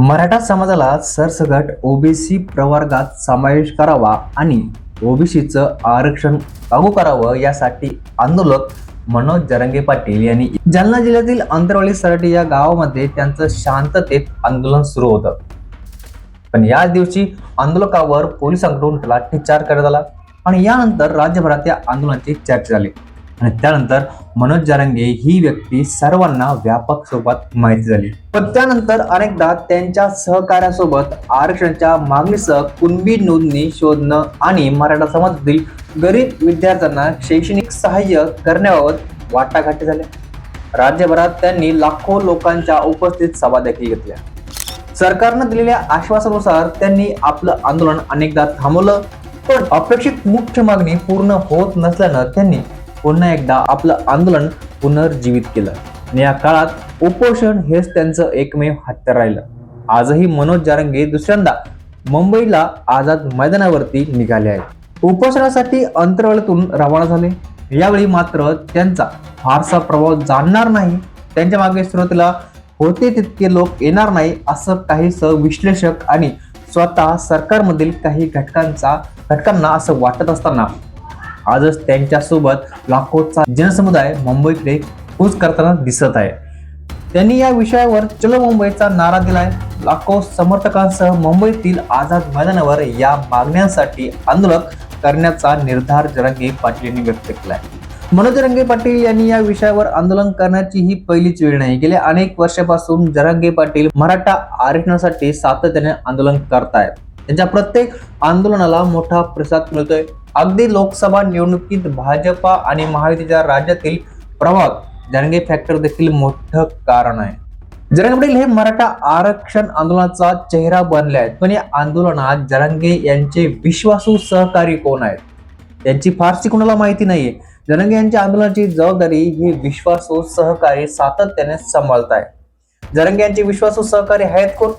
मराठा समाजाला सरसगट ओबीसी प्रवर्गात समावेश करावा आणि ओबीसीचं आरक्षण लागू करावं यासाठी आंदोलक मनोज जरंगे पाटील यांनी जालना जिल्ह्यातील अंतरवाली सराटी या गावामध्ये त्यांचं शांततेत आंदोलन सुरू होतं. पण याच दिवशी आंदोलकावर पोलिसांकडून लाठीचार करण्यात आला आणि यानंतर राज्यभरात या आंदोलनाची चर्चा झाली. आणि त्यानंतर मनोज जारंगे ही व्यक्ती सर्वांना व्यापक स्वरूपात माहिती झाली. पण त्यानंतर अनेकदा त्यांच्या सहकार्यासोबत आरक्षणाच्या मागणीसह कुणबी नोंदणी शोधणं आणि मराठा समाजातील गरीब विद्यार्थ्यांना शैक्षणिक सहाय्य करण्याबाबत वाटाघाटी झाल्या. राज्यभरात त्यांनी लाखो लोकांच्या उपस्थित सभा देखील घेतल्या. सरकारनं दिलेल्या आश्वासानुसार त्यांनी आपलं आंदोलन अनेकदा थांबवलं पण अपेक्षित मुख्य मागणी पूर्ण होत नसल्यानं त्यांनी पुन्हा एकदा आपलं आंदोलन पुनर्जीवित केलं. आणि या काळात उपोषण हेच त्यांचं एकमेव हत्यार राहिलं. आजही मनोज जारंगे दुसऱ्यांदा मुंबईला आझाद मैदानावरती निघाले आहेत. उपोषणासाठी अंतराळातून रवाना झाले. यावेळी मात्र त्यांचा फारसा प्रभाव जाणणार नाही. त्यांच्या मागे सुरुवातीला होते तितके लोक येणार नाही असं काहीस विश्लेषक आणि स्वतः सरकारमधील काही घटकांचा घटकांना असं वाटत असताना आजच त्यांच्यासोबत लाखोचा जनसमुदाय मुंबईकडे कूच करताना दिसत आहे. त्यांनी या विषयावर चलो मुंबईचा नारा दिलाय. लाखो समर्थकांसह मुंबईतील आझाद मैदानावर या मागण्यांसाठी आंदोलन करण्याचा निर्धार जरांगे पाटील यांनी व्यक्त केलाय. मनोज रंगे पाटील यांनी या विषयावर आंदोलन करण्याची ही पहिलीच वेळ नाही. गेल्या अनेक वर्षापासून जरांगे पाटील मराठा आरक्षणासाठी सातत्याने आंदोलन करतायत. त्यांच्या प्रत्येक आंदोलनाला मोठा प्रतिसाद मिळतोय. अगदी लोकसभा निवडणुकीत भाजपा आणि महायुतीच्या राज्यातील प्रभाव जरंगे फॅक्टर देखील मोठं कारण आहे. जरांगे पाटील हे मराठा आरक्षण आंदोलनाचा चेहरा बनले आहेत. पण या आंदोलनात जरंगे यांचे विश्वासू सहकारी कोण आहेत? त्यांची फारशी कोणाला माहिती नाहीये. जरंगे यांच्या आंदोलनाची जबाबदारी ही विश्वासू सहकारी सातत्याने सांभाळत आहे जरंगे यांचे विश्वासू सहकारी आहेत कोण?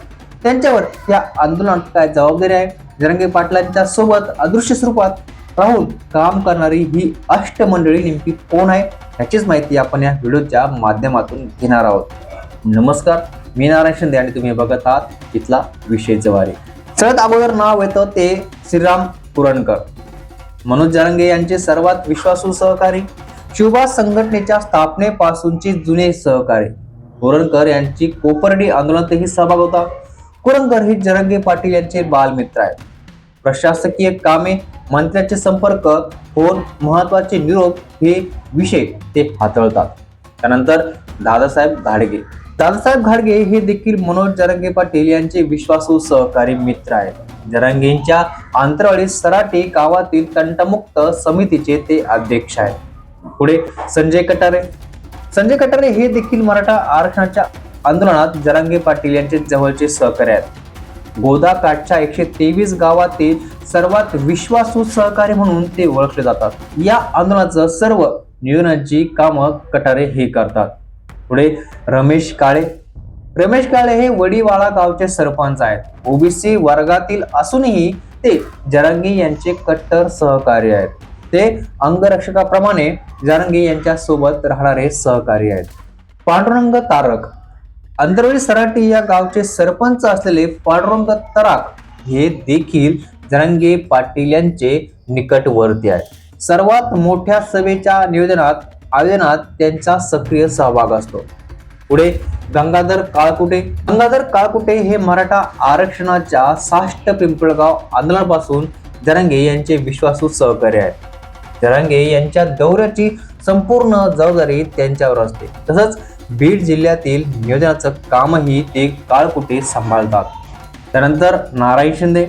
त्यांच्यावर या आंदोलनात काय जबाबदारी आहे? जरंगे पाटलांच्या सोबत अदृश्य स्वरूपात राहून काम करणारी ही अष्टमंडळी नेमकी कोण आहे? याचीच माहिती आपण या व्हिडिओच्या माध्यमातून घेणार आहोत. नमस्कार मी नारायण शिंदे आणि तुम्ही बघत आहात इथला विषय जवारी. सगळ्यात अगोदर नाव येतं ते श्रीराम पुरणकर. मनोज जरंगे यांचे सर्वात विश्वासू सहकारी शिवबा संघटनेच्या स्थापनेपासूनचे जुने सहकारी. पुरणकर यांची कोपर्डी आंदोलनातही सहभाग होता. कुरणकर हे जरंगे पाटील यांचे बालमित्र आहेत. प्रशासकीय कामे मंत्र्यांचे संपर्क फोन महत्त्वाचे निरोप हे विषय ते हाताळतात. त्यानंतर दादासाहेब घाडगे. दादासाहेब घाडगे हे देखील मनोज जरंगे पाटील यांचे विश्वासू सहकारी मित्र आहेत. जरंगेंच्या अंतराळी सराटे गावातील तंटमुक्त समितीचे ते अध्यक्ष आहेत. पुढे संजय कटारे. संजय कटारे हे देखील मराठा आरक्षणाच्या आंदोलनात जरांगे पाटील यांचे जवळचे सहकार्य आहेत. गोदा काठच्या एकशे तेवीस गावातील सर्वात विश्वासू सहकारी म्हणून ते ओळखले जातात. या आंदोलनाचं सर्व नियोजनाची कामं कटारे हे करतात. पुढे रमेश काळे. रमेश काळे हे वडीवाळा गावचे सरपंच आहेत. ओबीसी वर्गातील असूनही ते जरांगी यांचे कट्टर सहकारी आहेत. ते अंगरक्षकाप्रमाणे जरांगी यांच्या सोबत राहणारे सहकारी आहेत. पांडुरंग तारक. अंतरवली सराटी या गावचे सरपंच असलेले पांडुरंग तराक हे देखील जरंगे पाटील यांचे निकटवर्ती आहेत. सर्वात मोठ्या सभेच्या नियोजनात आयोजनात त्यांचा सक्रिय सहभाग असतो. पुढे गंगाधर काळकुटे. गंगाधर काळकुटे हे मराठा आरक्षणाच्या साष्ट पिंपळगाव आंदोलनापासून जरंगे यांचे विश्वासू सहकारी आहेत. जरांगे यांच्या दौऱ्याची संपूर्ण जबाबदारी त्यांच्यावर असते. तसंच बीड जिल्ह्यातील नियोजनाचं कामही ते काळकुटे सांभाळतात. त्यानंतर नारायण शिंदे.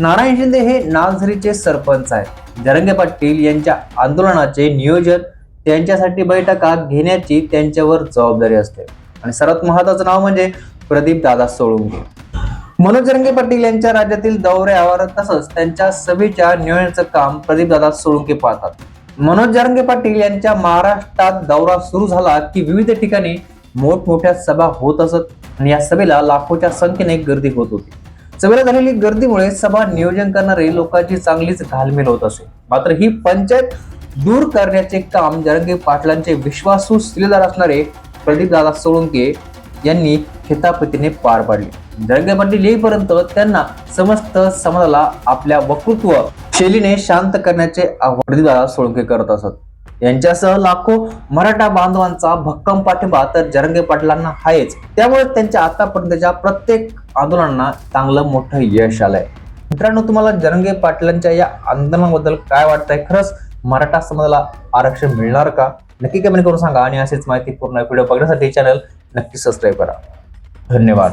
नारायण शिंदे हे नागझरीचे सरपंच आहेत. जरंगे पाटील यांच्या आंदोलनाचे नियोजन त्यांच्यासाठी बैठका घेण्याची त्यांच्यावर जबाबदारी असते. आणि सर्वात महत्वाचं नाव म्हणजे प्रदीप दादा सोळुंगे. मनोज जरंगे पाटील यांच्या राज्यातील दौऱ्यावर तसंच त्यांच्या सभेच्या नियोजनाचं काम प्रदीप दादा सोळुंके पाहतात. मनोज जारंगे पाटील यांच्या महाराष्ट्रात दौरा सुरू झाला की विविध ठिकाणी मोठमोठ्या सभा होत असत आणि या सभेला लाखोच्या संख्येने गर्दी होत होती. सभेला झालेली गर्दीमुळे सभा नियोजन करणारे लोकांची चांगलीच घालमेल होत असे. मात्र ही पंचायत दूर करण्याचे काम जरंगे पाटलांचे विश्वासू शिलेदार असणारे प्रदीप दादा सोळुंके यांनी हितापतीने पार पाडले. जरंगे पाटील येईपर्यंत त्यांना समस्त समाजाला आपल्या वक्तृत्व शैलीने शांत करण्याचे आवर्तीदादा सोळंके करत असत. यांच्यासह लाखो मराठा बांधवांचा भक्कम पाठिंबा तर जरंगे पाटलांना आहेच त्यामुळे त्यांच्या आतापर्यंतच्या प्रत्येक आंदोलनांना चांगलं मोठं यश आलंय. मित्रांनो तुम्हाला जरंगे पाटलांच्या या आंदोलनाबद्दल काय वाटतंय? खरंच मराठा समाजाला आरक्षण मिळणार का? नक्की कमेंट करून सांगा आणि असेच माहिती पूर्ण व्हिडिओ बघण्यासाठी चॅनल नक्की सबस्क्राईब करा. धन्यवाद.